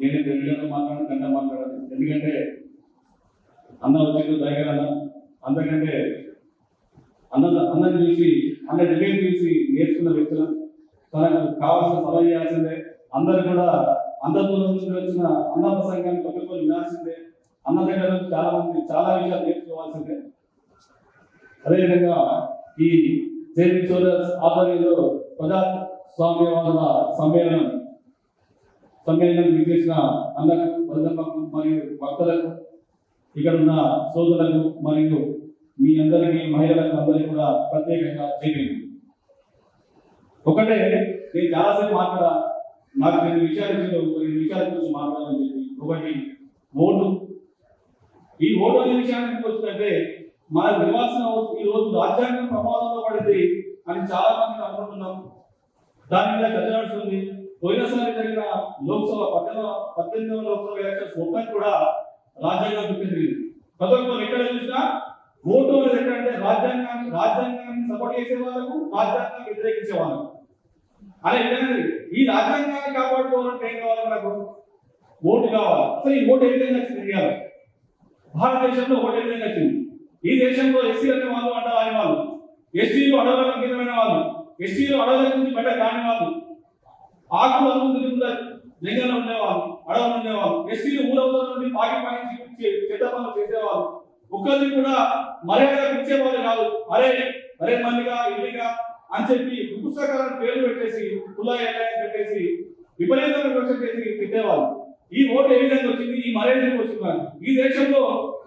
నేను తెలుగులో మాట్లాడను కన్నా మాట్లాడాలి ఎందుకంటే అన్న వచ్చిందో దయగల అన్న. అంతకంటే అన్న అన్నని చూసి అన్న డిబేట్ చూసి నేర్చుకున్న వ్యక్తులు. తనకు కావాల్సిన సలహా చేయాల్సిందే అందరు కూడా అందరిలో నుంచి వచ్చిన అన్న ప్రసంగాన్ని పట్టుకొని వినాల్సిందే. అన్న దగ్గర చాలా మంది చాలా విషయాలు నేర్చుకోవాల్సిందే. అదేవిధంగా ఈ జేపీ సోదర్స్ ఆధ్వర్యంలో ప్రజాస్వామ్యవాద సమ్మేళనం సమ్మేళనం విచ్చేసిన అన్నకు వరదమ్మకు మరియు భక్తులకు ఇక్కడ ఉన్న సోదరులకు మరియు మీ అందరికీ మహిళలకు అందరికీ కూడా ప్రత్యేకంగా చేయండి. ఒకటే నేను చాలాసేపు మాట్లాడా నాకు రెండు విషయాల మీద ఒక రెండు విషయాల గురించి మాట్లాడాలని చెప్పి ఒకటి ఓటు. ఈ ఓటు అనే విషయానికి ఎందుకు వచ్చిందంటే మనకు ఇవ్వాల్సిన ఈ రోజు రాజ్యాంగం ప్రమాదంలో పడింది అని చాలా మంది అనుకుంటున్నాం. దాని మీద చర్చ నడుస్తుంది. పోయినసారి జరిగిన లోక్సభ పద్దెనిమిది పద్దెనిమిదవ లోక్సభ ఎలక్షన్స్ మొత్తం కూడా రాజ్యాంగం చూపించింది ప్రతి ఒక్కరు ఎక్కడ చూసినా ఓటు అనేది ఎక్కడంటే రాజ్యాంగాన్ని రాజ్యాంగాన్ని సపోర్ట్ చేసే వాళ్ళకు రాజ్యాంగాన్ని వ్యతిరేకించే వాళ్ళకు అనే విధంగా ఈ రాజ్యాంగాన్ని కాపాడుకోవాలంటే ఏం కావాలి నాకు ఓటు కావాలి. అసలు ఈ ఓటు ఏ విధంగా వచ్చింది ఇండియాలో? భారతదేశంలో ఓటు ఏ విధంగా వచ్చింది? ఈ దేశంలో ఎస్సీ అనే వాళ్ళు అంటారు ఆయన వాళ్ళు ఎస్టీలు అడవులకు అంకితమైన వాళ్ళు ఎస్టీలు అడవుల నుంచి బయట కాని వాళ్ళు ఆకులు అమ్ముంది జంగల్లో ఉండేవాళ్ళు అడవులు ఉండేవాళ్ళు ఎస్సీలు ఊరవుల నుండి పాకి పాయించి చెత్త పనులు చేసేవాళ్ళు. ఒక్కరిని కూడా మర్యాద ఇచ్చేవాళ్ళు కాదు. అరే అరే మల్లిగా ఇల్లిగా అని చెప్పి పుస్తకాలను పేర్లు పెట్టేసి కులా ఎల్లాయని పెట్టేసి విపరీతంగా విమర్శ చేసి తిట్టేవాళ్ళు ఈ ఓటు ఏ విధంగా వచ్చింది? ఈ మర్యాద ఎందుకు ఈ దేశంలో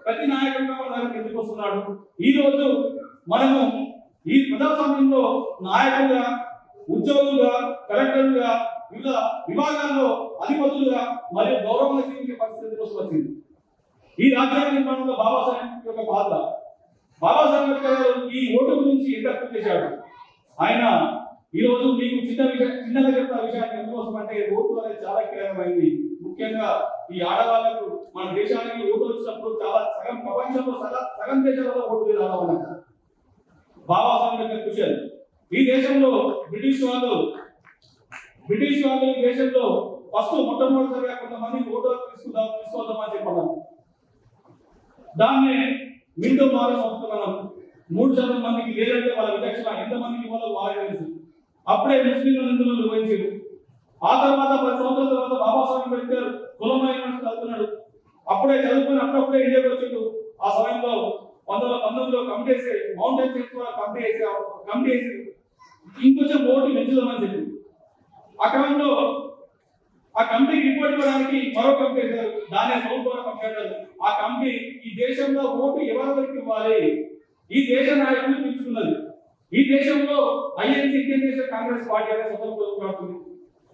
ప్రతి నాయకుడు ఎందుకు వస్తున్నాడు? ఈ రోజు మనము ఈ ప్రజాస్వామ్యంలో నాయకులుగా ఉద్యోగులుగా కలెక్టర్లుగా వివిధ విభాగాల్లో అధిపతులుగా మరియు గౌరవంగా జీవించే పరిస్థితి కోసం వచ్చింది. ఈ రాజ్యాంగ నిర్మాణంలో బాబాసాహెబ్ యొక్క పాత్ర. బాబాసాహెబ్ అంబేద్కర్ గారు ఈ ఓటు గురించి ఎంత చేశాడు? ఆయన ఈ రోజు మీకు చిన్న విషయం చిన్నగా చెప్తున్న విషయాన్ని ఎందుకోసం అంటే ఓటు అనేది చాలా కీలకమైంది. ముఖ్యంగా ఈ ఆడవాళ్ళకు మన దేశానికి ఓటు వచ్చినప్పుడు చాలా సగం ప్రపంచంలో సగం సగం దేశాలలో ఓటు లేదు ఆడవాళ్ళకి బాబాసాహెబ్ యొక్క కృషి ఈ దేశంలో బ్రిటిష్ వాళ్ళు బ్రిటిష్ వాళ్ళు ఈ దేశంలో ఫస్ట్ మొట్టమొదటిసారిగా కొంతమంది ఓటు తీసుకుందాం తీసుకోదామని చెప్పారు దాన్ని మీతో మారే సంస్కరణం. మూడు శాతం మందికి లేదంటే వాళ్ళ విచక్షణ ఎంత మందికి ఇవ్వాలో వాళ్ళకి తెలుసు. అప్పుడే ముస్లింలు నిందులు నిర్వహించారు ఆ తర్వాత పది సంవత్సరాల తర్వాత బాబాసాహెబ్ అంబేద్కర్ కులమైన చదువుతున్నాడు. అప్పుడే చదువుకుని అప్పుడప్పుడే ఇండియాకి వచ్చిండు. ఆ సమయంలో పంతొమ్మిది వందల పంతొమ్మిదిలో కమిటీ వేసి మౌంటైన్ చేసి కూడా కమిటీ వేసి కమిటీ వేసి ఇంకొంచెం ఓటు పెంచుదామని చెప్పింది ఆ క్రమంలో ఆ కంపెనీ రిపోర్ట్ ఇవ్వడానికి మరో కంపెనీ దాని దాన్ని పక్షాలు ఆ కంపెనీ ఈ దేశంలో ఓటు ఎవరెవరికి ఇవ్వాలి? ఈ దేశ నాయకులు పిలుచుకున్నది. ఈ దేశంలో ఐఎన్సీ ఇండియన్ కాంగ్రెస్ పార్టీ అనే స్వతంత్ర పోరాడుతుంది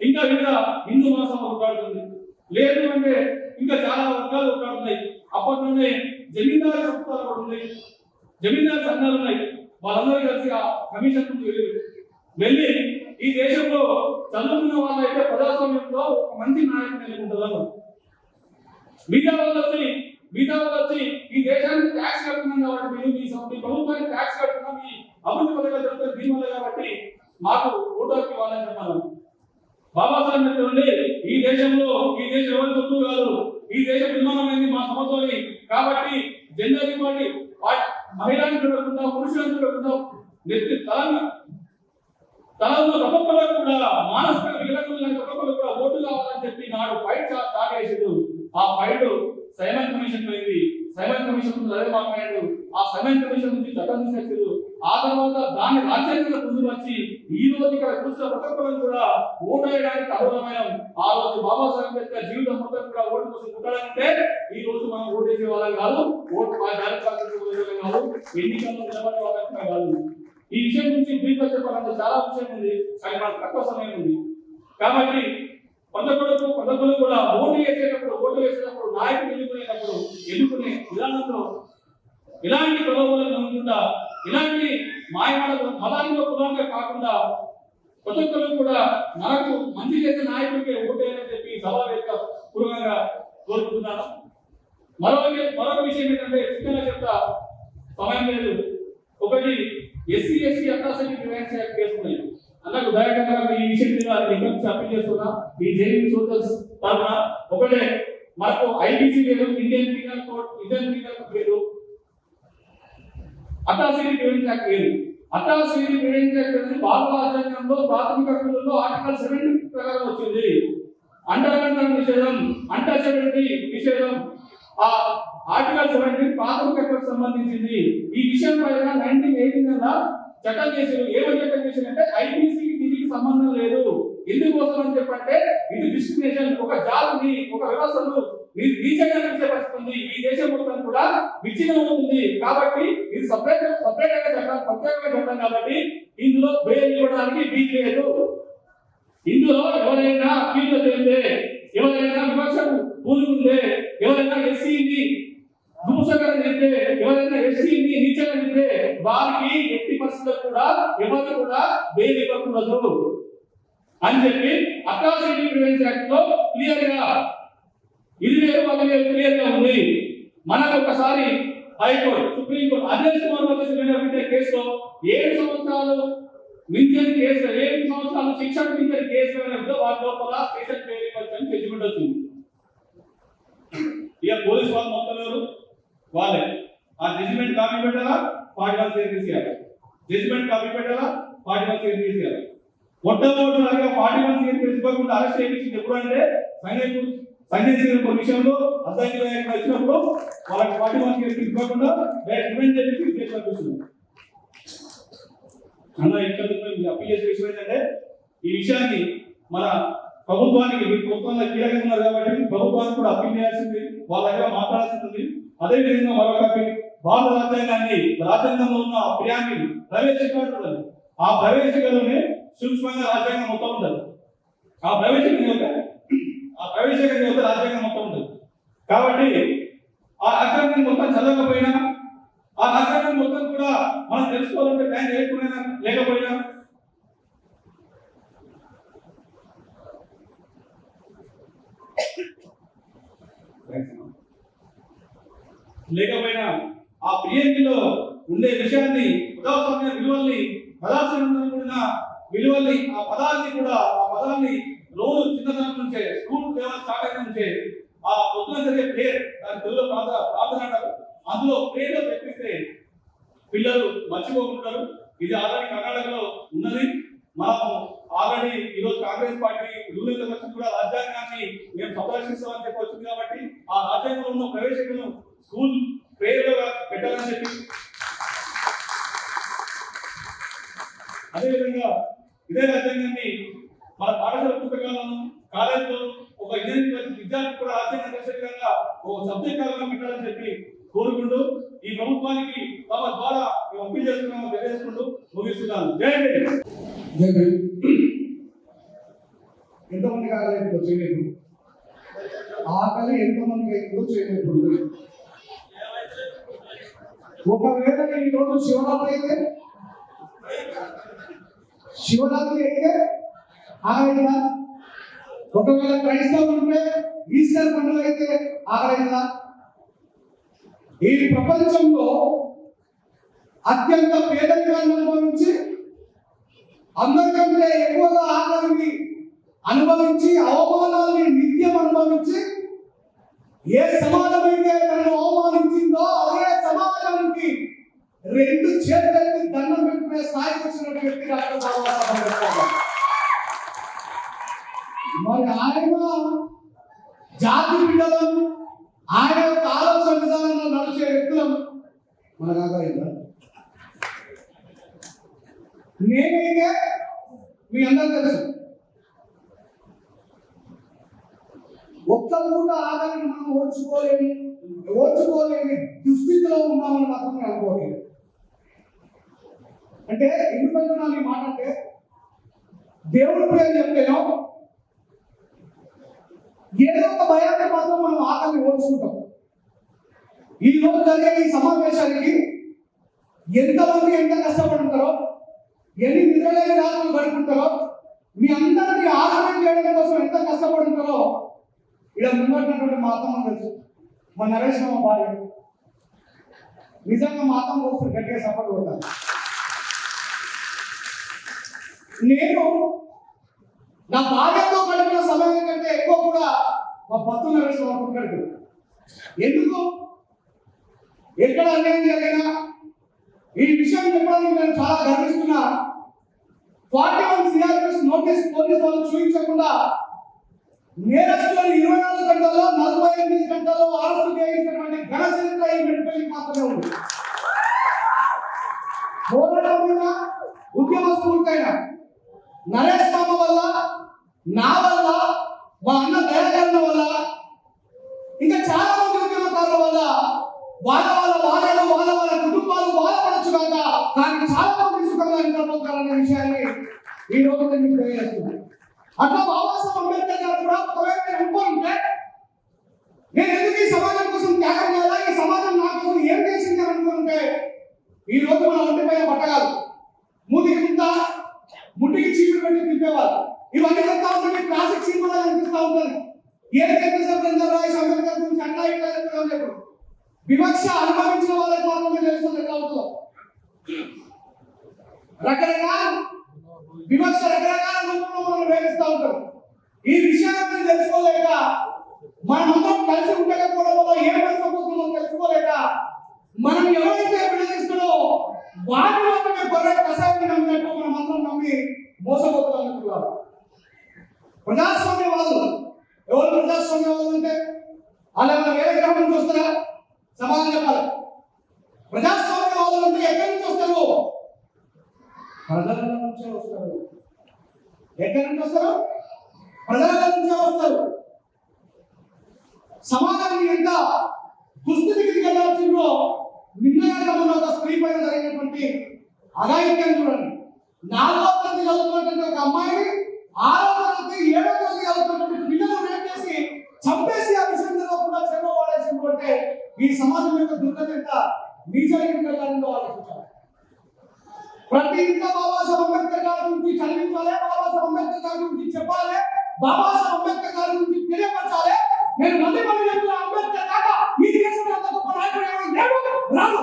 ఇంకా వివిధ హిందూ మాసం పోరాడుతుంది లేదు అంటే ఇంకా చాలా వర్గాలు పోరాడుతున్నాయి అప్పట్లోనే జమీందారు సంస్థలు కూడా ఉన్నాయి. జమీందారు సంఘాలు ఉన్నాయి. వాళ్ళందరూ కలిసి ఆ కమిషన్ ముందు వెళ్ళి వెళ్ళి ఈ దేశంలో చదువుకున్న వాళ్ళైతే ప్రజాస్వామ్యంలో ఒక మంచి నాయకుడు నెలకొంటుందని మిగతా వాళ్ళు వచ్చి మిగతా వాళ్ళు వచ్చి ఈ దేశానికి ట్యాక్స్ కడుతున్నాం కాబట్టి మీరు మీ సం- మీ ప్రభుత్వానికి ట్యాక్స్ కడుతున్నాం మీ అభివృద్ధి పథకాలు జరుగుతుంది దీనివల్ల కాబట్టి మాకు ఓటు హక్కు ఇవ్వాలని చెప్పాను బాబాసాహెబ్ అంబేద్కర్ ఈ దేశంలో ఈ దేశం ఎవరి సొత్తు కాదు. ఈ దేశం నిర్మాణమైంది మా సమతోని కాబట్టి జెండర్ ఇవ్వండి మహిళలను చూడకుండా పురుషులను చూడకుండా నెత్తి తలంగా తనలో ఒక్కొక్కరు కూడా మానసిక వికలాంగులైన ఒక్కొక్కరు కూడా ఓటు కావాలని చెప్పి నాడు ఫైట్ స్టార్ట్ చేసిండు. ఆ ఫైట్ సైమన్ కమిషన్ పోయింది. సైమన్ కమిషన్ ముందు అదే మాట్లాడాడు ఆ సైమన్ కమిషన్ నుంచి చట్టం తీసుకొచ్చారు ఆ తర్వాత దాన్ని రాజ్యాంగంలో ముందు వచ్చి ఈ రోజు ఇక్కడ కూర్చున్న ఒక్కొక్కరు కూడా ఓటు వేయడానికి అర్హమైన ఆ రోజు బాబాసాహెబ్ అంబేద్కర్ జీవితం మొత్తం కూడా ఓటు కోసం పుట్టాలంటే ఈ రోజు మనం ఓటు వేసే వాళ్ళం కాదు. ఓటు కాదు. ఎన్నికల్లో నిలబడే వాళ్ళం కాదు. ఈ విషయం గురించి బ్రీఫ్ చెప్పాలంటే చాలా విషయం ఉంది కానీ మనకు తక్కువ సమయం ఉంది. కాబట్టి కొందరు కొందరు కూడా ఓటు వేసేటప్పుడు ఓటు వేసేటప్పుడు నాయకుడు ఎన్నుకునేటప్పుడు ఎన్నుకునే విధానంలో ఇలాంటి ప్రలోభాలను నమ్ముకుంటా ఇలాంటి మాయమాటలు మతానిలో కులంగా కాకుండా ప్రతి కూడా మనకు మంచి చేసే నాయకుడికి ఓటేయాలని చెప్పి సభా వేదిక పూర్వకంగా కోరుకుంటున్నాను. మరో మరొక విషయం ఏంటంటే చిన్నగా చెప్తా సమయం లేదు. ఒకటి SC ST atrocity prevention act case ఉన్నాయి ఉదాహరణగా దయాకర్ ఈ విషయం మీద రిఫరెన్స్ అప్పీల్ చేస్తున్నా. ఈ జైలింగ్ సోదర్స్ తరఫున ఒకటే. మనకు ఐపీసీ లేదు Indian penal code Indian penal code లేదు. అటాసిటీ ప్రివెన్స్ యాక్ట్ లేదు. అటాసిటీ ప్రివెన్స్ యాక్ట్ అనేది భారత రాజ్యాంగంలో ప్రాథమిక హక్కులలో ఆర్టికల్ సెవెంటీ ప్రకారం వచ్చింది. అండర్ నిషేధం అంటచబిలిటీ నిషేధం. ఆ ఆర్టికల్ సెవెంటీ ప్రాథమిక హక్కులకు సంబంధించింది. ఈ విషయం పైన నైన్టీన్ ఎయిటీన్ చట్టం చేసారు ఏమని చట్టం చేశారు అంటే ఐపీసీకి దీనికి సంబంధం లేదు. ఎందుకోసం అని చెప్పంటే ఇది డిస్క్రిమినేషన్ ఒక జాతిని ఒక వ్యవస్థను మీరు నీచంగా చూసే ఈ దేశం మొత్తం కూడా విచ్ఛిన్నం అవుతుంది కాబట్టి ఇది సపరేట్ సపరేట్గా చట్టం ప్రత్యేకంగా చట్టం కాబట్టి ఇందులో బెయిల్ ఇవ్వడానికి వీలు లేదు. ఇందులో ఎవరైనా ఫీజు ఎవరైనా విమర్శకు పూనుకుంటే ఎవరైనా ఎస్సీని దుంసకరం చేస్తే ఎవరైనా ఎస్సీని నీచంగా చేస్తే వారికి ఎట్టి పరిస్థితులు కూడా ఎవరు కూడా బెయిల్ ఇవ్వకూడదు అని చెప్పి అట్రాసిటీ ప్రివెన్షన్ యాక్ట్లో క్లియర్గా ఇది వేరు అది వేరు క్లియర్గా ఉంది. మనకు ఒకసారి హైకోర్టు సుప్రీంకోర్టు అదే సుమారు కేసులో ఏడు సంవత్సరాలు మించిన కేసు ఏడు సంవత్సరాలు శిక్షణ మించిన కేసు అయినప్పుడు వారి లోపల స్పెషల్ పేరు ఇవ్వచ్చు జడ్జిమెంట్ వచ్చింది ఇక పోలీసు వాళ్ళు మొత్తం ఎవరు వాళ్ళే. ఆ జడ్జిమెంట్ కాపీ పెట్టాలా? ఫార్టీ వన్ సేర్ తీసేయాలి. జడ్జిమెంట్ కాపీ పెట్టాలా? ఫార్టీ వన్ సేర్ తీసేయాలి. మొట్టమొదటిసారిగా ఫార్టీ వన్ సేర్ తీసుకోకుండా అరెస్ట్ చేయించింది ఎప్పుడు అంటే సంగతి సంగతి సింగ్ విషయంలో అసెంబ్లీ వచ్చినప్పుడు వాళ్ళకి ఫార్టీ వన్ సేర్ తీసుకోకుండా రిమెంట్ చేసి కేసు పంపిస్తుంది అన్న ఇక్కడ అప్పీల్ చేసే విషయం ఏంటంటే ఈ విషయాన్ని మన ప్రభుత్వానికి మీరు ప్రభుత్వంలో కీలకంగా ఉన్నారు కాబట్టి ప్రభుత్వానికి కూడా అప్పీల్ చేయాల్సింది వాళ్ళ దగ్గర మాట్లాడాల్సింది అదేవిధంగా అదే విధంగా మరొక అప్పీల్ భారత రాజ్యాంగాన్ని రాజ్యాంగంలో ఉన్న ఆ ప్రియాన్ని ప్రవేశించాలి ఆ ప్రవేశికలోనే సూక్ష్మంగా రాజ్యాంగం మొత్తం ఉండదు. ఆ ప్రవేశిక యొక్క ఆ ప్రవేశిక యొక్క రాజ్యాంగం మొత్తం ఉండదు. కాబట్టి ఆ రాజ్యాంగం మొత్తం చదవకపోయినా ఆ రాజ్యాంగం మొత్తం కూడా మనం తెలుసుకోవాలంటే టైం లేకపోయినా లేకపోయినా ఆ ప్రియంలో ఉండే విషయాన్ని ప్రజాస్వామ్య విలువల్ని ప్రజాస్వామ్యంలో కూడిన విలువల్ని ఆ పదాన్ని కూడా ఆ పదాన్ని రోజు చిన్నతనం నుంచే స్కూల్ లెవెల్ స్టార్ట్ అయిన నుంచే ఆ పొద్దున జరిగే ప్రేయర్ దాని తెలుగులో ప్రార్థన ప్రార్థన అంటారు అందులో ప్రేయర్ చెప్పిస్తే పిల్లలు మర్చిపోకుంటారు ఇది ఆల్రెడీ కర్ణాటకలో ఉన్నది మనము ఆల్రెడీ ఈరోజు కాంగ్రెస్ పార్టీ రూలింగ్ కమిషన్ కూడా రాజ్యాంగాన్ని మేము సంరక్షిస్తామని చెప్పి వచ్చింది కాబట్టి ఆ రాజ్యాంగంలో ఉన్న ప్రవేశికను స్కూల్ పేరుగా పెట్టాలని చెప్పి అదేవిధంగా ఇదే రాజ్యాంగాన్ని మన పాఠశాల పుస్తకాలను కాలేజీలో ఒక ఇంజనీరింగ్ విద్యార్థి కూడా ఆచరణ చేసే విధంగా ఒక సబ్జెక్ట్ కాలంగా పెట్టాలని చెప్పి కోరుకుంటూ ఈ ప్రభుత్వానికి తమ ద్వారా మేము అప్పీల్ చేస్తున్నాము తెలియజేసుకుంటూ ముగిస్తున్నాను. జై జై ఎంతమంది ఆకలి చేయలేదు? ఆకలి ఎంతమందికి ఇప్పుడు చేయలేదు? ఒకవేళ ఈరోజు శివరాత్రి అయితే? శివరాత్రి అయితే? ఆగలేదా? ఒకవేళ క్రైస్తవులు ఉంటే ఈస్టర్ పండుగ అయితే ఆగలేదా? ఈ ప్రపంచంలో అత్యంత పేదరికాన్ని అనుభవించి అందరికంటే ఎక్కువగా ఆకలిని అనుభవించి అవమానాన్ని నిత్యం అనుభవించి ఏ సమాజం అయితే తనను అవమానించిందో అదే సమాజానికి రెండు చేతులకి దండం పెట్టుకునే స్థాయికి వచ్చిన వ్యక్తి డాక్టర్ బాబాసాహెబ్ మరి ఆయన జాతి బిడ్డలం ఆయన యొక్క ఆలోచన విధానంలో నడిచే వ్యక్తులం మనకు ఆగలేదా నేనైతే మీ అందరూ తెలుసు. ఒక్కరు కూడా ఆకలిని మనం ఓడ్చుకోలేని ఓడ్చుకోలేని దుస్థితిలో ఉన్నామని మాత్రం నేను అనుకోలేదు అంటే ఎందుకంటే నాకు ఈ మాట అంటే దేవుడి పేరు చెప్తేనో ఏదో ఒక భయాన్ని మాత్రం మనం ఆకలి ఓడ్చుకుంటాం ఈ రోజు జరిగే ఈ సమావేశానికి ఎంతమంది ఎంత కష్టపడుతారో ఎన్ని నిద్రలేని రాత్రులు గడుపుకుంటారో మీ అందరినీ ఆహారం చేయడం కోసం ఎంత కష్టపడుతారో ఇక్కడ ముందున్నటువంటి మా అత్తమ్మ తెలుసు. మా నరేష్ మా భార్య. నిజంగా మా అత్తమ్మ కోసం గట్టిగా సపోర్ట్ కొట్టాలి నేను నా భార్యతో గడిపిన సమయం కంటే ఎక్కువ కూడా మా పత్తు నరేష్ అనుకుంటాడు ఎందుకు? ఎక్కడ అన్యాయం చేయలేదా ఈ విషయం చెప్పడానికి నేను చాలా గర్విస్తున్నా. Forty one CrPC notice police వాళ్ళు చూపించకుండా నేరస్తులను ఇరవై నాలుగు గంటల్లో నలభై ఎనిమిది గంటల్లో అరెస్టు చేయించినటువంటి ఘన చరిత్ర ఈ మెడికల్ మాత్రమే ఉంది. పోరాటమైనా ఉద్యమస్తులకైనా నరేష్ రామ వల్ల నా వల్ల మా అన్న దయకరణ వల్ల ఇంకా చాలా మంది ఉద్యమకారుల వల్ల వాళ్ళ వాళ్ళ భార్యలు వాళ్ళ వాళ్ళ కుటుంబాలు బాధపడచ్చు కాక కానీ చాలా మంది సుఖంగా నిద్రపోతారనే విషయాన్ని ఈ రోజు నేను మీకు తెలియజేస్తున్నాను. అట్లా బాబాసాహెబ్ అంబేద్కర్ గారు కూడా ఒకవేళ నేను అనుకుంటే నేను ఎందుకు ఈ సమాజం కోసం త్యాగం చేయాలా? ఈ సమాజం నా కోసం ఏం చేసింది అని అనుకుంటే ఈ రోజు మన ఒంటిపై పట్టగాలి మూతికి ముంత ముట్టికి చీపురు పెట్టి తిప్పేవాళ్ళు. ఇవన్నీ చెప్తా ఉంటే మీకు క్లాసిక్ సినిమాలు అనిపిస్తూ ఉంటుంది. ఏ సభ్యులు రాయస్ అంబేద్కర్ గురించి అట్లా ఇట్లా చెప్తామని చెప్పు వివక్ష అనుభవించిన వాళ్ళకి మాత్రమే తెలుస్తుంది ఎట్లా అవుతుందో రకరకాల వివక్ష రకరకాల రూపంలో మనం వేధిస్తూ ఉంటాం. ఈ విషయాన్ని తెలుసుకోలేక మనమందరం కలిసి ఉండకపోవడం వల్ల ఏం నష్టపోతుందో తెలుసుకోలేక మనం ఎవరైతే విడదీస్తున్నాడో వారి మాత్రమే గొర్రె కషాయాన్ని నమ్మినట్టు మనం అందరం నమ్మి మోసపోతున్నాం మిత్రులారా. ప్రజాస్వామ్యవాదులు. ఎవరు ప్రజాస్వామ్యవాదులు అంటే? వాళ్ళు వేరే గ్రహం నుంచి వస్తారా సమాధానం చెప్పాలి. ప్రజాస్వామ్యవాదులు అంటే ఎక్కడి నుంచి వస్తారు? ప్రజల నుంచే వస్తారు. ఎక్కడి నుంచి వస్తారు? ప్రజల నుంచే వస్తారు. సమాజాన్ని ఎంత దుస్థితికి దిగజార్చిందో నిన్నగా ఒక స్త్రీ పైన జరిగినటువంటి అఘాయిత్యం చూడండి. నాలుగో తరగతి చదువుతున్నటువంటి ఒక అమ్మాయిని ఆరో తరగతి ఏడో తరగతి చదువుతున్నటువంటి పిల్లలు రేపు చేసి చంపేసి ఆ విషయంలో తెలియకుండా చెరువు వాడేసింది ఈ సమాజం యొక్క దుర్గతి ఎంత నీచమైన వెళ్ళాలని ఆలోచించాలి. ప్రతి ఇంట్లో బాబాసాహెబ్ అంబేద్కర్ గారి గురించి చదివించాలి బాబాసాహెబ్ అంబేద్కర్ గారి గురించి చెప్పాలి బాబాసాహెబ్ అంబేద్కర్ గారి గురించి తెలియపరచాలి. నేను మళ్ళీ మళ్ళీ చెప్పిన అంబేద్కర్ కాక ఈ దేశంలో అంత గొప్ప నాయకుడు ఎవరు? లేడు రాదు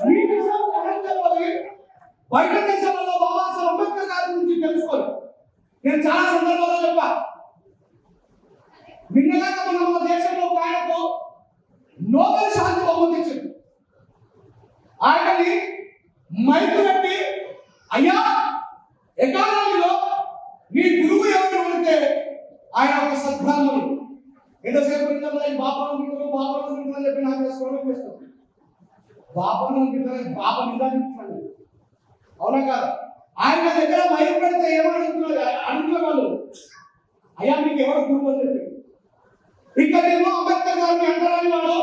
బయట దేశం తెలంగాణలోని బయట దేశాలలో బాబాసాహెబ్ అంబేద్కర్ గారి గురించి తెలుసుకోవాలి నేను చాలా సందర్భాల్లో చెప్పా. నిన్నగాక మన దేశంలో ఒక ఆయనకు నోబెల్ శాంతి బహుమతి ఆయనని మైకు పెట్టి అయ్యా ఎకానమీలో నీ గురువు ఎవరు? ఉంటే ఆయన ఒక సద్బ్రాహ్మణుడు ఎంతసేపు ఆయన బాపను వింటారు బాపను వింటారు చెప్పి నాకు వేసుకోవడం చేస్తాను బాపను వింటారు బాప నిజాన్ని అవునా కాదా? ఆయన దగ్గర భయపడితే ఏమడుగుతున్నారు? అడుగుతున్న వాళ్ళు అయ్యా మీకు ఎవరు గురువు అని చెప్పి. ఇక్కడేమో అంబేద్కర్ గారిని అంటారని వాడు.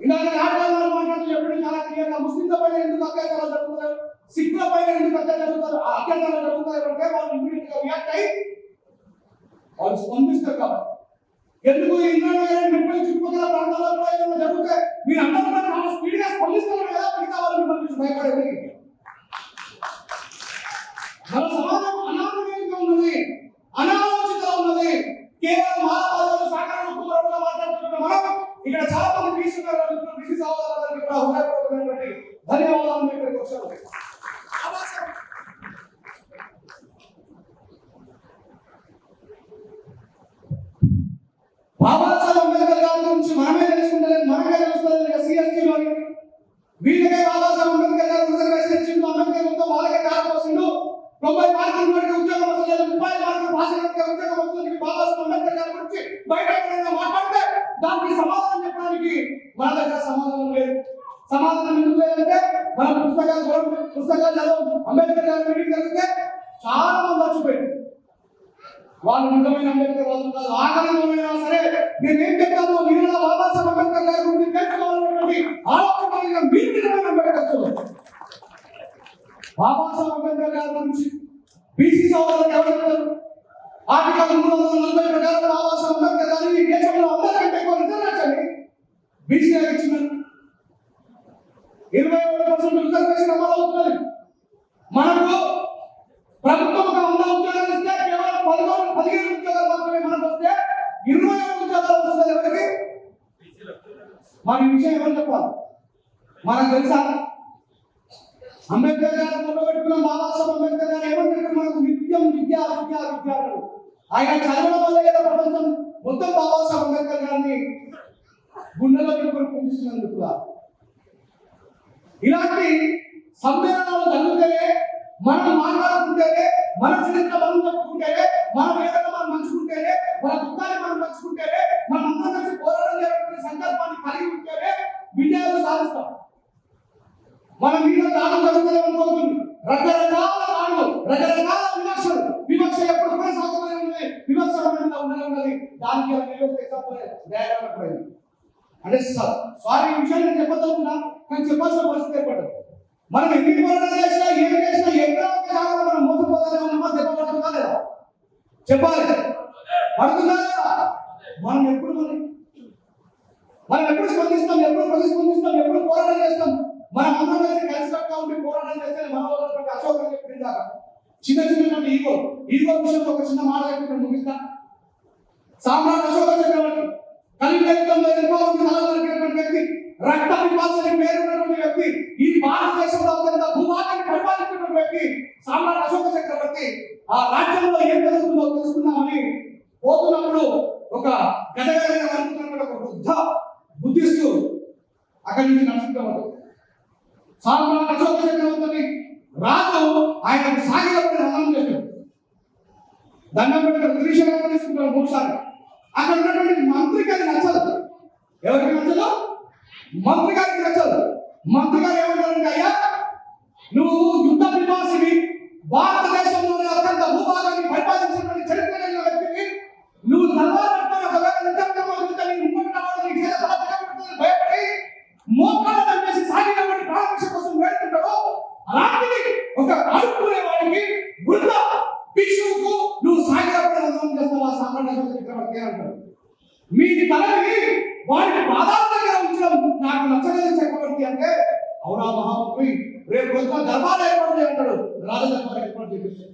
ఇలాంటి నాటకాలు మాట్లాడుతూ చెప్పడం చాలా క్లియర్గా. ముస్లింల పైన ఎందుకు అత్యాచారాలు జరుగుతారు సిక్కుల పైన ఎందుకు అత్యాచారాలు అత్యాచారాలు జరుగుతాయి అంటే వాళ్ళు ఇమీడియట్గా రియాక్ట్ అయ్యి వాళ్ళు స్పందిస్తారు కాబట్టి. ఎందుకు ఇంద్రానగర్ మిమ్మల్ని చుట్టుపక్కల ప్రాంతాల్లో కూడా ఏదైనా జరిగితే మీరు అందరూ కూడా చాలా స్పీడ్గా స్పందిస్తున్నారు కదా మిగతా వాళ్ళు మిమ్మల్ని చూసి భయపడేది మన సమాజం అనారోగ్యంగా ఉన్నది అనాలోచిత ఉన్నది కేవలం మానవాళిలో సాకారం కుమారుడుగా మాట్లాడుతున్న మనం ఇక్కడ చాలా మంది బీసీ బీసీ సహోదరులందరికీ ధన్యవాదాలు ఇక్కడికి వచ్చారు. బాబాసాహెబ్ అంబేద్కర్ గారి గురించి మనమే తెలుసుకుంటలేదు మనమే తెలుస్తుంది సిఎస్టీలో వీళ్ళకే బాబాసాహెబ్ అంబేద్కర్ గారు రిజర్వేషన్ ఇచ్చిండు. అంబేద్కర్ మొత్తం వాళ్ళకే కారణం వస్తుండు. తొంభై మార్కులు వాడికి ఉద్యోగం వస్తలేదు ముప్పై మార్కులు పాస్ అయినట్టుగా ఉద్యోగం వస్తుంది. బాబాసాహెబ్ అంబేద్కర్ గారి గురించి బయట ఎక్కడైనా మాట్లాడితే దానికి సమాధానం చెప్పడానికి మన దగ్గర సమాధానం లేదు. సమాధానం ఎందుకు లేదంటే మన పుస్తకాలు పుస్తకాలు చదవం అంబేద్కర్ గారి మీటింగ్ జరిగితే చాలా మంది వచ్చిపోయింది వాళ్ళు నిజమైన అంబేద్కర్ వాళ్ళు కాదు ఆకలిలోనైనా సరే నేను ఏం చెప్తాను మీరు బాబాసాహెబ్ అంబేద్కర్ గారి గురించి తెలుసుకోవాలన్నటువంటి ఆలోచన మీరు నిజమైన అంబేద్కర్ బాబాసాహెబ్ అంబేద్కర్ గారి గురించి బీసీ సోదరులకు ఎవరు చెప్తారు? ఆర్టికల్ మూడు వందల నలభై ప్రకారం బాబాసాహెబ్ అంబేద్కర్ గారు ఈ దేశంలో అందరికంటే ఎక్కువ నిజం రిజర్వేషన్ బీసీ ఇచ్చినారు. ఇరవై ఏడు పర్సెంట్ రిజర్వేషన్ అమలు అవుతుంది. మనకు ప్రభుత్వం ఒక వంద ఉద్యోగాలు ఇస్తే కేవలం పదకొండు పదిహేను ఉద్యోగాలు మాత్రమే మనకు వస్తే ఇరవై ఏడు ఉద్యోగాలు వస్తుంది ఎవరికి? మన విషయం ఎవరు చెప్పాలి? మనకు తెలుసా? అంబేద్కర్ గారు మొదలుపెట్టుకున్న బాబాసాహెబ్ అంబేద్కర్ గారు ఏమంటారు మనకు నిత్యం విద్య విద్య విద్య ఆయన చదవడం వల్ల కదా ప్రపంచం. మొత్తం బాబాసాహెబ్ అంబేద్కర్ గారిని గుండెలో పెట్టుకొని పూజిస్తున్నందుకు ఇలాంటి సమ్మేళనాలు జరుగుతేనే మనం మాట్లాడుకుంటేనే మన చరిత్ర మనం చెప్పుకుంటేనే మన వేదన మనం పంచుకుంటేనే మన దుఃఖాన్ని మనం పంచుకుంటేనే మనం అందరం కలిసి పోరాటం చేయాలనే సంకల్పాన్ని కలిగి ఉంటేనే విజయాలు సాధిస్తాం. మన మీద దానం జరుగుతూనే అనుకోతుంది రకరకాల దాడులు రకరకాల విమర్శలు విమర్శ ఎప్పుడు కొనసాగుతూనే ఉన్నది విమర్శ ఉండకుండా ఉండనే ఉన్నది. దానికి నిలబెట్టి ఎక్కకపోలేదు దయాకరమైపోయింది అంటే సారీ ఈ విషయాన్ని నేను చెప్పదలుచున్నా కానీ చెప్పాల్సిన పరిస్థితి ఏర్పడదు మనం ఎన్ని పోరాటాలు చేసినా ఏం చేసినా ఎక్కడ ఒక మనం మోసపోతానే ఉన్నామా చెప్పబడుతుందా లేదా? చెప్పాలి పడుతుందా లేదా? మనం ఎప్పుడు మనం మనం ఎప్పుడు స్పందిస్తాం ఎప్పుడు ప్రతిస్పందిస్తాం ఎప్పుడు పోరాటం చేస్తాం? మనం అందరం కలిసి కలిసికట్టుగా ఉండి పోరాటం చేస్తే మన వాళ్ళటువంటి అశోకం అని చెప్పింది దాకా చిన్న చిన్న ఈగో ఈగో విషయంలో ఒక చిన్న మాట చెప్పి నేను ముగిస్తా. సామ్రాట్ అశోక చక్రవర్తి కలియుగ యుద్ధంలో ఎంతో మంది వ్యక్తి రక్త విపాసని పేరు ఉన్నటువంటి వ్యక్తి ఈ భారతదేశంలో అత్యంత భూభాగాన్ని పరిపాలించినటువంటి వ్యక్తి సామ్రాట్ అశోక చక్రవర్తి ఆ రాజ్యంలో ఏం జరుగుతుందో తెలుసుకుందామని పోతున్నప్పుడు ఒక గదగదగా అనుకున్నటువంటి ఒక వృద్ధ బుద్ధిస్టు అక్కడి నుంచి నడుచుకుంటాడు సామ్రాట్ అశోక చక్రవర్తిని రాజు ఆయనకు సాగినప్పుడు హనం చేశాడు. దండం పెట్టుకుని త్రిశూలం తీసుకుంటాడు మూడుసార్లు. అక్కడ ఉన్నటువంటి మంత్రికి అది నచ్చదు. ఎవరికి నచ్చదు? మంత్రి గారికి నచ్చదు. మంత్రి గారు ఏమంటారంటే అయ్యా నువ్వు యుద్ధ విమాసివి భారతదేశంలోనే అత్యంత భూభాగాన్ని పరిపాలించినటువంటి చరిత్ర కలిగిన వ్యక్తివి. నువ్వు తర్వాత పట్టుకొని ఒకవేళ నిద్ర మొదలుకుంటే నీ ఇంకొకటి వాడు నీ చేత తల పగలగొడుతుందని భయపడి మోకాళ్ళ చంపేసి సాగినటువంటి ప్రాణరక్ష కోసం వేడుకుంటాడు అలాంటిది ఒక అడుక్కునే వాడికి వృద్ధ భిక్షువుకు నువ్వు సాగినప్పుడు అనుభవం చేస్తావా సామాన్య చక్రవర్తి అంటాడు మీ తలని వాడి పాదాల దగ్గర ఉంచడం నాకు నచ్చలేదు చక్రవర్తి అంటే అవునా మహామంత్రి రేపు కొత్త దర్బార్ ఏర్పాటు అంటాడు రాజ దర్బార్ ఏర్పాటు చేపిస్తాడు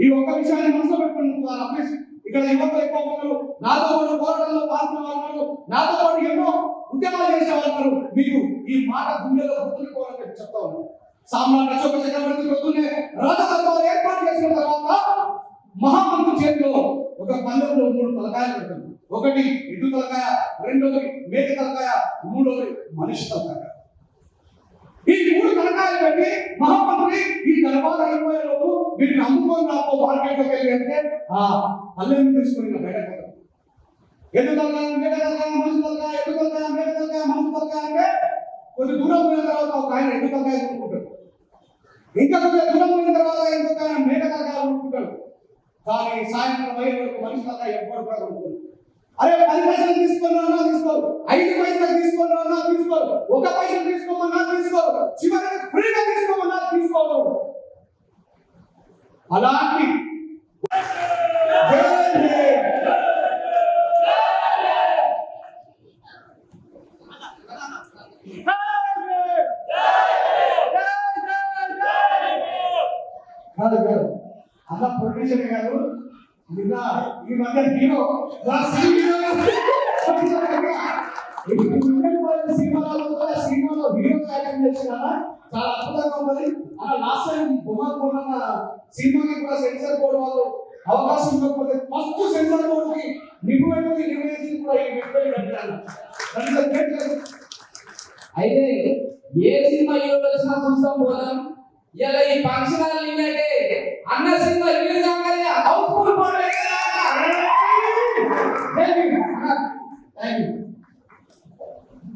ఈ ఒక్క విషయాన్ని మనసులో పెట్టుకుంటున్నారు ఇక్కడ యువత ఎక్కువ ఉన్నారు నాతో పాటు పోరాటంలో పాల్గొన్న వాళ్ళు నాతో పాటు ఎన్నో ఉద్యమాలు చేసే వాళ్ళు ఈ మాట గుండెలో గుర్తుండిపోవాలని చెప్తా ఉన్నాను. సామ్రాట్ అశోక చక్రవర్తి వస్తూనే రాజదర్బార్ ఏర్పాటు చేసిన తర్వాత మహామంత్రి చేతిలో ఒక పందెంలో మూడు తలకాయలు పెడతాడు ఒకటి ఇటు తలకాయ రెండోది మేక తలకాయ మూడోది మనిషి తలకాయ. ఈ మూడు తలకాయలు పెట్టి మహామంత్రి ఈ దర్బార్ అయిపోయే వీటిని అమ్ముకొని రాపో మార్కెట్లోకి వెళ్ళి అంటే ఆ పల్లెని తీసుకొని ఇలా బయటకు పోతాడు. ఎద్దు మనసు మేక తలకాయ మనిషి అంటే కొద్ది దూరం పోయిన తర్వాత ఒక ఆయన ఎద్దు అనుకుంటాడు. ఇంకా కొంచెం దూరం పోయిన తర్వాత ఇంకొక ఆయన మేక తలకాయ కానీ సాయంత్రం అయ్యే వరకు మనిషి ఎప్పుడు కూడా కొనుక్కోడు అరే పది పైసలు తీసుకున్నా తీసుకోరు. ఐదు పైసలు తీసుకున్నా తీసుకోరు. ఒక పైసలు తీసుకోమన్నా తీసుకోరు. చివరికి ఫ్రీగా తీసుకోమన్నా తీసుకోరు. అలాంటి జై కాదు. కాదు ప్రొడ్యూసర్ కాదు నిన్న ఈ మధ్య హీరో నా సినిమాలో కూడా సినిమాలో హీరోగా చాలా అద్భుతంగా ఉన్నది. అలా లాస్ట్ టైం బొమ్మ కొన్న సినిమాకి కూడా సెన్సార్ బోర్డు వాళ్ళు అవకాశం ఇవ్వకపోతే ఫస్ట్ సెన్సార్ బోర్డుకి నిపుణులకి నిర్ణయించి కూడా ఈ lesson. అయితే ఏ సినిమా వచ్చినా చూస్తాం పోదాం? ఇలా ఈ ఫంక్షన్ హాల్ ఏంటంటే అన్న సినిమా రిలీజ్ కాగానే హౌస్ఫుల్.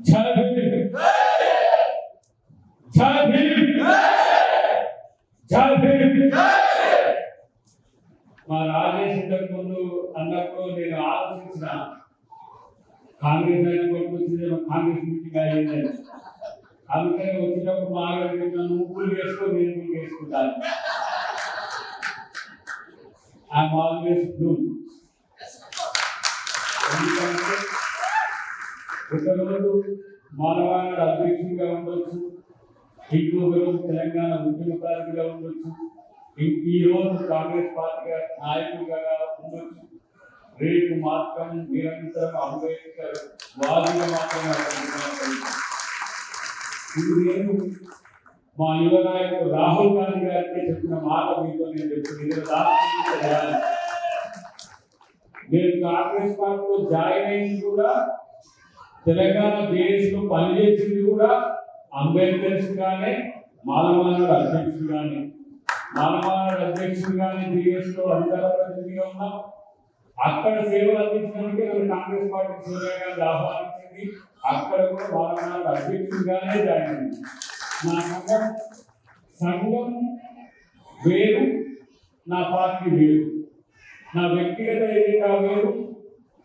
జై భీమ్ జై భీమ్ జై భీమ్ మా రాజేష్ ఇంతకు ముందు అన్నప్పుడు నేను ఆలోచించిన కాంగ్రెస్ అయినా కొట్టుకొచ్చింది కాంగ్రెస్ మీటింగ్ అయ్యిందని అందుకని వచ్చినప్పుడు మా ఆవిడ ముగ్గులు వేసుకొని నేను ఊపులు వేసుకుంటాను ఐఎమ్ ఆల్వేస్ బ్లూ ఎందుకంటే ఒకరోజు మానవాళి అధ్యక్షుడిగా ఉండొచ్చు. ఇంకొక రోజు తెలంగాణ ఉద్యమకారుడిగా ఉండొచ్చు ఇం- ఈ రోజు కాంగ్రెస్ పార్టీ నాయకుడిగా ఉండొచ్చు రేపు మాత్రం నిరంతరం అంబేద్కర్ వాదిగా మాత్రమే అడుగుతున్నాను. ఇది నేను మా యువ నాయకుడు రాహుల్ గాంధీ గారికి చెప్పిన మాట మీతో నేను చెప్తున్నాను ఇది రాష్ట్రీయ చేయాలి నేను కాంగ్రెస్ పార్టీలో జాయిన్ అయింది కూడా తెలంగాణ జేఎస్లో పనిచేసింది కూడా అంబేద్కర్స్ గానే మాలమానాడు అధ్యక్షుడు కానీ మాలమానాడు అధ్యక్షుడు కానీ టీఎస్లో అధికార ప్రతినిధిగా ఉన్నాం అక్కడ సేవలు అందించడానికి నన్ను కాంగ్రెస్ పార్టీ సోనియా గాంధీ ఆహ్వానించింది. అక్కడ కూడా మాలమానాడు అధ్యక్షుడిగానే జాయిన్ అయింది నా సంఘం సంఘం వేరు నా పార్టీ వేరు. నా వ్యక్తిగత ఎజెండా వేరు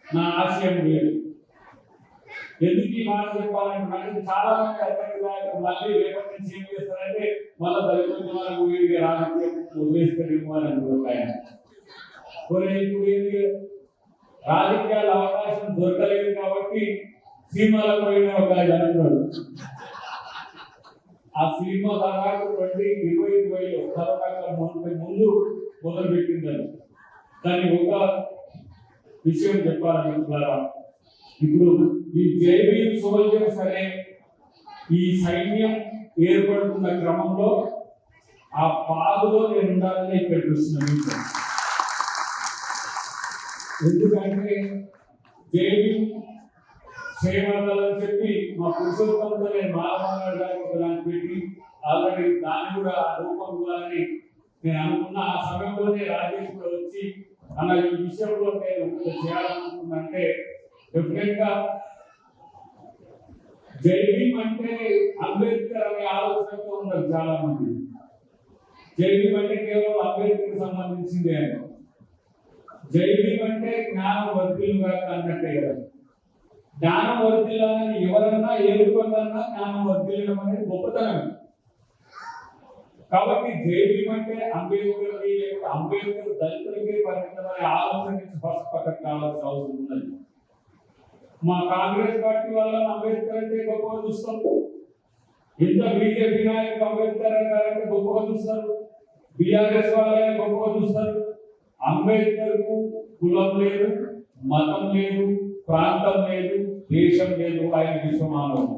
నా ఆశయం వేరు. ఎందుకు ఈ మాట చెప్పాలంటే మనకి చాలా మంది అర్థం కాక మళ్ళీ రేపటి నుంచి ఏం చేస్తారంటే మళ్ళీ దళితులు వాళ్ళకు వీడికి రాజకీయం వదిలేస్తారేమో అని అనుకుంటారు ఇప్పుడు ఏంటి? రాజకీయాల అవకాశం దొరకలేదు కాబట్టి సినిమాలకు పోయిన ఒక ఆయన అంటున్నాడు. ఆ సినిమా దాదాపు ట్వంటీ ఇరవై ఇరవైలో కరోనా ముందు ముందు మొదలు పెట్టిందని దాన్ని ఒక విషయం చెప్పాలనుకుంటున్నారా ఇప్పుడు ఈ జైబీ సోల్జర్స్ అనే ఈ సైన్యం ఏర్పడుతున్న క్రమంలో ఆ పాదులో నేను ఉండాలని ఇక్కడ చూస్తున్నాను ఎందుకంటే దేవి చేయబడాలని చెప్పి మా పురుషోత్తంతో నేను మాలమానాడు పెట్టి ఆల్రెడీ దాన్ని కూడా రూపం ఇవ్వాలని నేను అనుకున్న ఆ సమయంలోనే రాజేష్ కూడా వచ్చి అన్న ఈ విషయంలో నేను ఇంత డెఫినెట్గా జై భీమ్ అంటే అంబేద్కర్ అనే ఆలోచనతో ఉన్నారు చాలా మంది జై భీమ్ అంటే కేవలం అంబేద్కర్ సంబంధించింది అని. జై భీమ్ అంటే జ్ఞాన వర్ధిల్లుగా అన్నట్టే కదా. జ్ఞానం వర్ధిల్లాలని ఎవరన్నా ఏడుకోవాలన్నా జ్ఞానం వర్ధిల్లడం అనేది గొప్పతనం. కాబట్టి జై భీమ్ అంటే అంబేద్కర్ లేకపోతే అంబేద్కర్ దళితులకే పరిమితమనే ఆలోచన నుంచి ఫస్ట్ పక్కకు కావాల్సిన అవసరం ఉన్నది. మా కాంగ్రెస్ పార్టీ వల్ల అంబేద్కర్ అంటే గొప్పగా చూస్తారు. ఇంత బీజేపీ నాయకులు అంబేద్కర్ అంటారంటే గొప్పగా చూస్తారు. బీఆర్ఎస్ వాళ్ళని గొప్పగా చూస్తారు. అంబేద్కర్కు కులం లేదు మతం లేదు ప్రాంతం లేదు దేశం లేదు ఆయన విశ్వమానవం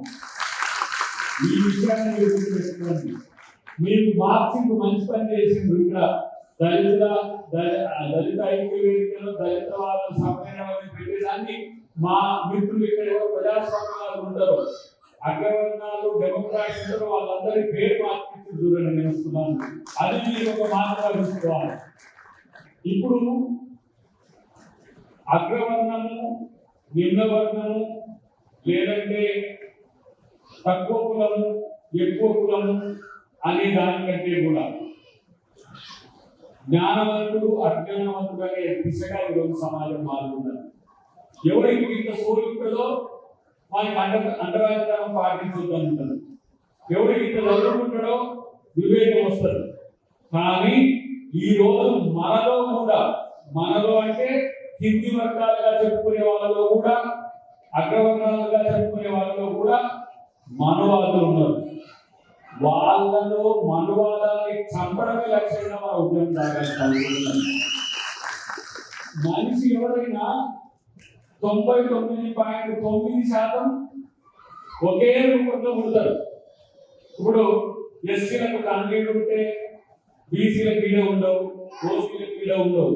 ఈ విషయాన్ని మీరు గుర్తుపెట్టుకోండి. మీరు మార్క్సింగ్ మంచి పని చేసింది ఇక్కడ. దళిత దళిత ఐక్య వేదికలో దళిత వాళ్ళ సమ్మేళనం పెట్టేదాన్ని. మా మిత్రులు ఇక్కడ ఎవరు ప్రజాస్వామ్యాలు ఉంటారు అగ్రవర్ణాలు డెమోక్రాట్స్ ఉంటారు వాళ్ళందరి పేరు మార్పించి చూడండి నేను వస్తున్నాను అది మీరు ఒక మాటగా ఇప్పుడు అగ్రవర్ణము నిమ్నవర్ణము లేదంటే తక్కువ కులము ఎక్కువ కులము అనే దానికంటే కూడా జ్ఞానవంతుడు అజ్ఞానవంతుడు అనే దిశగా ఈరోజు సమాజం మారుతున్నారు ఎవరికి ఇంత సోలికలో వారికి అండ అండరాజతనం పాటించొద్దు అంటారు ఎవరికి ఇంత చదువుకుంటాడో వివేకం వస్తుంది. కానీ ఈ రోజు మనలో కూడా మనలో అంటే కింది వర్గాలుగా చెప్పుకునే వాళ్ళలో కూడా అగ్రవర్ణాలుగా చెప్పుకునే వాళ్ళలో కూడా మనవాదులు ఉన్నారు. వాళ్ళలో మనువాదాన్ని చంపడమే లక్ష్యంగా మన ఉద్యమం మనిషి ఎవరైనా తొంభై తొమ్మిది పాయింట్ తొమ్మిది శాతం ఒకే రూపంలో పుడతారు. ఇప్పుడు ఎస్సీలకు కన్నీళ్ళు ఉంటే బీసీలకు ఈడ ఉండవు ఓసీలకు ఈడ ఉండవు.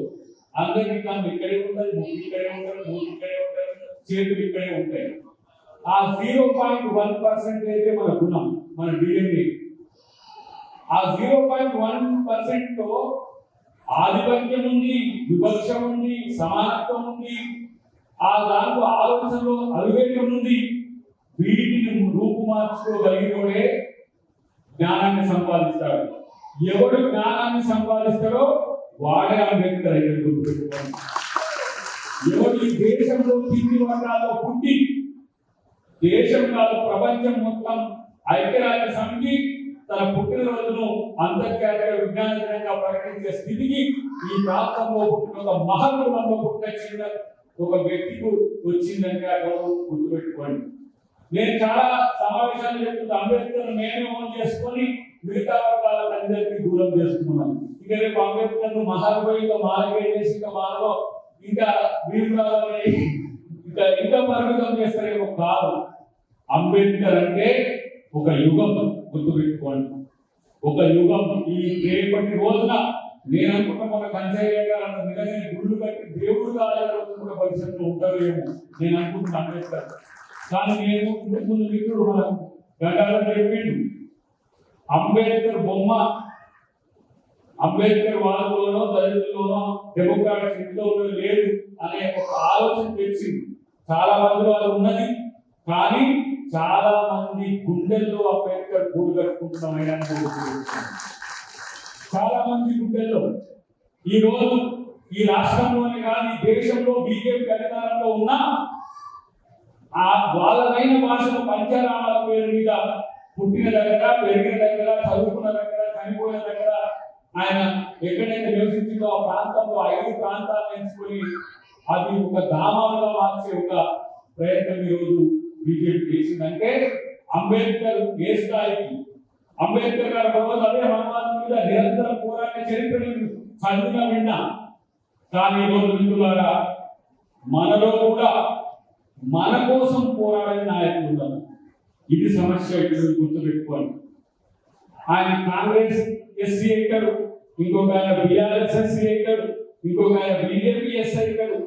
అందరికి కన్ను ఇక్కడే ఉంటుంది మూడు ఇక్కడే ఉంటుంది మూడు ఇక్కడే ఉంటారు చేతులు ఇక్కడే ఉంటాయి. ఆ జీరో పాయింట్ వన్ పర్సెంట్ అయితే మన గుణం మన డిఎన్ఏ. ఆ జీరో పాయింట్ వన్ పర్సెంట్తో ఆధిపత్యం ఉంది వివక్ష ఉంది సమానత్వం ఉంది ఆ దాంట్లో ఆలోచనలో అవివేకం ఉంది వీటిని రూపుమార్చుకోగలిగినోడే జ్ఞానాన్ని సంపాదిస్తాడు. ఎవడు జ్ఞానాన్ని సంపాదిస్తాడో వాడే అంబేద్కర్ అయితే గుర్తుపెట్టుకోండి. ఎవడు ఈ దేశంలో తిండి వర్గాల్లో పుట్టి దేశం కాదు ప్రపంచం మొత్తం ఐక్యరాజ్య సమితి తన పుట్టినరోజును అంతర్జాతీయ విజ్ఞాన దినంగా ప్రకటించే స్థితికి ఈ ప్రాంతంలో పుట్టిన ఒక మహత్వంలో పుట్టిన చిన్న ఒక వ్యక్తికి వచ్చిందంటే ఆ గౌరవం గుర్తుపెట్టుకోండి. నేను చాలా సమావేశాలు చెప్తున్నా అంబేద్కర్ మేమే ఓన్ చేసుకొని మిగతా వర్గాల అందరికీ దూరం చేసుకున్నాం. ఇక రేపు అంబేద్కర్ను మహాత్మా ఇంకా మాలకే చేసి ఇంకా మాలో ఇంకా భీమరావు ఇంకా ఇంకా పరిమితం చేస్తారేమో కాదు. అంబేద్కర్ అంటే ఒక యుగం గుర్తుపెట్టుకోండి. ఒక యుగం. ఈ రేపటి రోజున నేను అనుకున్న మన కంచయ్య గారు గుళ్ళు కట్టి దేవుడు కాలేదు పరిస్థితులు భవిష్యత్తులో ఉంటారు ఏమో నేను అనుకుంటున్నా అంబేద్కర్. కానీ నేను ఇంతకు ముందు మిత్రుడు మన గంగాధర్ చెప్పిండు అంబేద్కర్ బొమ్మ. అంబేద్కర్ వాళ్ళలోనో దళితుల్లోనో డెమోక్రాటిక్ ఇంట్లో లేదు అనే ఒక ఆలోచన తెచ్చింది చాలా మంది వాళ్ళు ఉన్నది. కానీ చాలా మంది గుండెల్లో అంబేద్కర్ గూడు కట్టుకుంటున్నాం చాలా మంది గుండెల్లో. ఈ రోజు ఈ రాష్ట్రంలోనే కాదు ఈ దేశంలో బీజేపీ అధికారంలో ఉన్న ఆ వాళ్ళదైన భాషను పంచనామాల పేరు మీద పుట్టిన దగ్గర పెరిగిన దగ్గర చదువుకున్న దగ్గర చనిపోయిన దగ్గర ఆయన ఎక్కడైతే నివసించిందో ఆ ప్రాంతంలో ఐదు ప్రాంతాలు ఎంచుకొని అది ఒక ధామాలుగా మార్చే ఒక ప్రయత్నం ఈరోజు బీజేపీ చేసిందంటే అంబేద్కర్ ఏ స్థాయికి అంబేద్కర్ గారు ఒక రోజు అదే హనుమాన్ మీద నిరంతరం పోరాడిన చరిత్ర నేను చదివిన విన్నా. కానీ ఈరోజు మిత్రులారా మనలో కూడా మన కోసం పోరాడే నాయకులు ఉన్నారు. ఇది సమస్య ఇప్పుడు గుర్తుపెట్టుకోండి ఆయన కాంగ్రెస్ ఎస్సీ అవుతాడు ఇంకొక ఆయన బీఆర్ఎస్ ఎస్సీ అవుతాడు ఇంకొక ఆయన బీజేపీ ఎస్ఐ అవుతాడు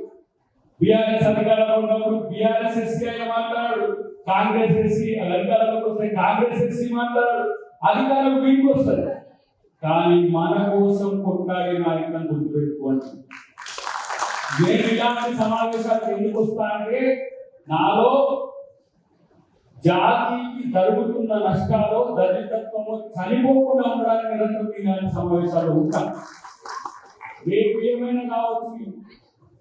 బీఆర్ఎస్ అధికారంలో ఉన్నప్పుడు బీఆర్ఎస్ ఎస్సీ ఆయన మాట్లాడాడు కాంగ్రెస్ ఎస్సీ అధికారంలోకి వస్తే కాంగ్రెస్ ఎస్సీ మాట్లాడాడు అధికారం వీరికి వస్తుంది కానీ మన కోసం కొట్లాడే నాయకులను గుర్తుపెట్టుకోండి నేను ఇలాంటి సమావేశాలు ఎందుకు వస్తా అంటే నాలో జాతికి జరుగుతున్న నష్టాలు దళితత్వము చనిపోకుండా ఉండడానికి నిరంతరం ఇలాంటి సమావేశాలు ఉంటాను. రేపు ఏమైనా కావచ్చు.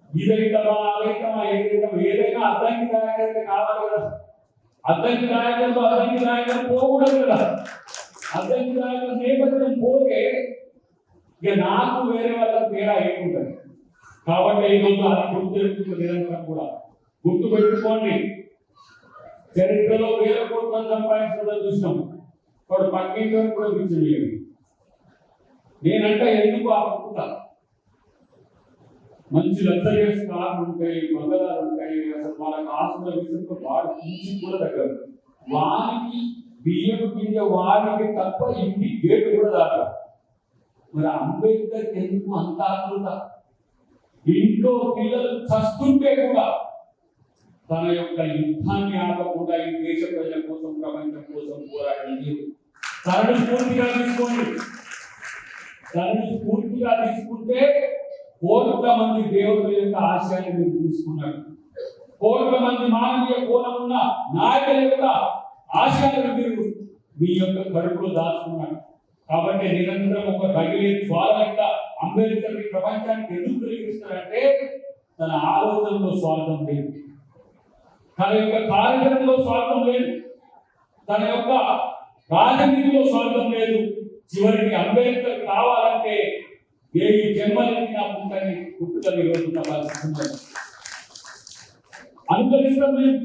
ఇదైతమా అదైతమా ఏదైతమా ఏదైనా అద్దంకి రాయగలిగితే కావాలి కదా. అద్దంకి రాయగలదు అద్దంకి రాయగలదు పోకూడదు కదా. అద్దంకి నేపథ్యం పోతే ఇక నాకు వేరే వాళ్ళకి తేడా ఏముంటుంది కాబట్టి ఈరోజు అది గుర్తు నిరంతరం కూడా. గుర్తు పెట్టుకోండి. చరిత్రలో వేల కోట్ల సంపాదించడం చూసినాం వాడు పక్కింటి కూడా కూర్చోలేదు నేనంటే ఎందుకు ఆ పక్కుతా మంచి లగ్జరియస్ కార్లు ఉంటాయి బంగళాలు ఉంటాయి అసలు వాళ్ళకి ఆస్తుల విషయంలో వాడు కూడా దగ్గర వానికి బియ్యం కింద వారికి తప్ప ఇంటి గేటు కూడా దాకా మరి అంబేద్కర్ ఎందుకు అంత ఆకృత ఇంట్లో పిల్లలు చస్తుంటే కూడా తన యొక్క యుద్ధాన్ని ఆపకుండా ఈ దేశ ప్రజల కోసం ప్రపంచం కోసం పోరాడింది తనను స్ఫూర్తిగా తీసుకోండి. తనను స్ఫూర్తిగా తీసుకుంటే కోట్ల మంది దేవుల యొక్క ఆశయాన్ని మీరు తీసుకున్నారు. కోట్ల మంది మానవీయ కోణం ఉన్న నాయకుల యొక్క ఆశయాలను మీరు మీ యొక్క కడుపులో దాచుకున్నారు. కాబట్టి నిరంతరం ఒక రగిలే జ్వాల అంబేద్కర్ ప్రపంచానికి ఎందుకు కలిగిస్తారంటే తన ఆలోచనలో స్వార్థం లేదు. తన యొక్క కార్యక్రమంలో స్వార్థం లేదు. తన యొక్క రాజనీతిలో స్వార్థం లేదు. చివరికి అంబేద్కర్ కావాలంటే ఏ జన్మలెత్తినా పుట్టని పుట్టుకలు ఈరోజు తప్పాల్సి అనుకరిస్తాం మేము